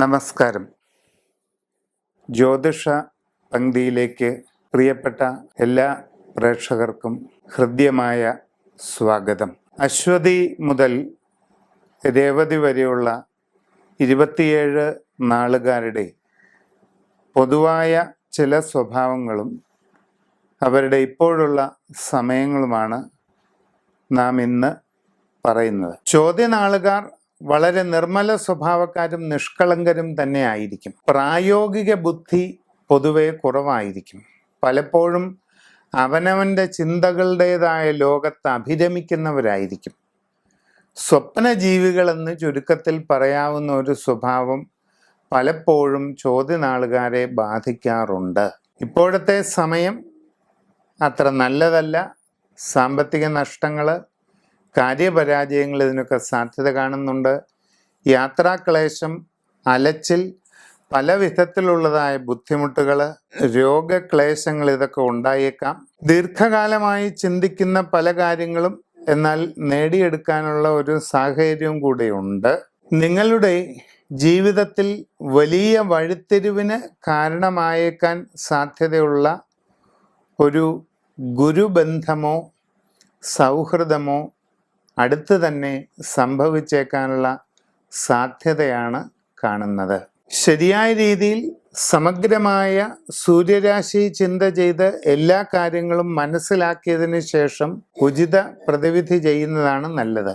നമസ്കാരം. ജ്യോതിഷ പങ്ക്തിയിലേക്ക് പ്രിയപ്പെട്ട എല്ലാ പ്രേക്ഷകർക്കും ഹൃദ്യമായ സ്വാഗതം. അശ്വതി മുതൽ രേവതി വരെയുള്ള ഇരുപത്തിയേഴ് നാളുകാരുടെ പൊതുവായ ചില സ്വഭാവങ്ങളും അവരുടെ ഇപ്പോഴുള്ള സമയങ്ങളുമാണ് നാം ഇന്ന് പറയുന്നത്. ചോദ്യനാളുകാർ വളരെ നിർമ്മല സ്വഭാവക്കാരും നിഷ്കളങ്കരും തന്നെ ആയിരിക്കും. പ്രായോഗിക ബുദ്ധി പൊതുവെ കുറവായിരിക്കും. പലപ്പോഴും അവനവന്റെ ചിന്തകളുടേതായ ലോകത്ത് അഭിരമിക്കുന്നവരായിരിക്കും. സ്വപ്നജീവികളെന്ന് ചുരുക്കത്തിൽ പറയാവുന്ന ഒരു സ്വഭാവം പലപ്പോഴും ചോദ്യനാളുകാരെ ബാധിക്കാറുണ്ട്. ഇപ്പോഴത്തെ സമയം അത്ര നല്ലതല്ല. സാമ്പത്തിക നഷ്ടങ്ങൾ കാര്യപരാജയങ്ങൾ ഇതിനൊക്കെ സാധ്യത കാണുന്നുണ്ട്. യാത്രാക്ലേശം അലച്ചിൽ പല വിധത്തിലുള്ളതായ ബുദ്ധിമുട്ടുകൾ രോഗക്ലേശങ്ങൾ ഇതൊക്കെ ഉണ്ടായേക്കാം. ദീർഘകാലമായി ചിന്തിക്കുന്ന പല കാര്യങ്ങളും എന്നാൽ നേടിയെടുക്കാനുള്ള ഒരു സാഹചര്യവും കൂടെയുണ്ട്. നിങ്ങളുടെ ജീവിതത്തിൽ വലിയ വഴിത്തിരിവിന് കാരണമായേക്കാൻ സാധ്യതയുള്ള ഒരു ഗുരുബന്ധമോ സൗഹൃദമോ അടുത്ത് തന്നെ സംഭവിച്ചേക്കാനുള്ള സാധ്യതയാണ് കാണുന്നത്. ശരിയായ രീതിയിൽ സമഗ്രമായ സൂര്യരാശി ചിന്ത ചെയ്ത് എല്ലാ കാര്യങ്ങളും മനസ്സിലാക്കിയതിന് ശേഷം ഉചിത പ്രതിവിധി ചെയ്യുന്നതാണ് നല്ലത്.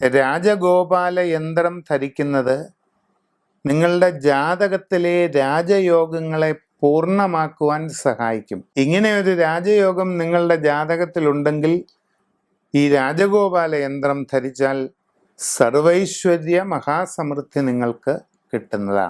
രാജഗോപാല യന്ത്രം ധരിക്കുന്നത് നിങ്ങളുടെ ജാതകത്തിലെ രാജയോഗങ്ങളെ പൂർണമാക്കുവാൻ സഹായിക്കും. ഇങ്ങനെ ഒരു രാജയോഗം നിങ്ങളുടെ ജാതകത്തിലുണ്ടെങ്കിൽ ഈ രാജഗോപാല യന്ത്രം ധരിച്ചാൽ സർവൈശ്വര്യ മഹാസമൃദ്ധി നിങ്ങൾക്ക് കിട്ടുന്നതാണ്.